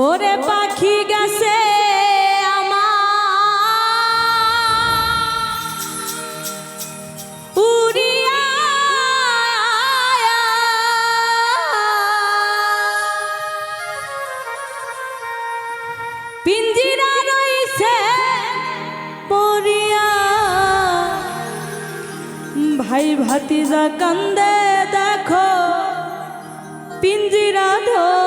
ওরে পাখি গেছে ভাই ভাতিজা কান্দে দেখো পিঞ্জিরা ধরিয়া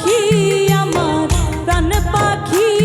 পাখি আমার প্রাণ পাখি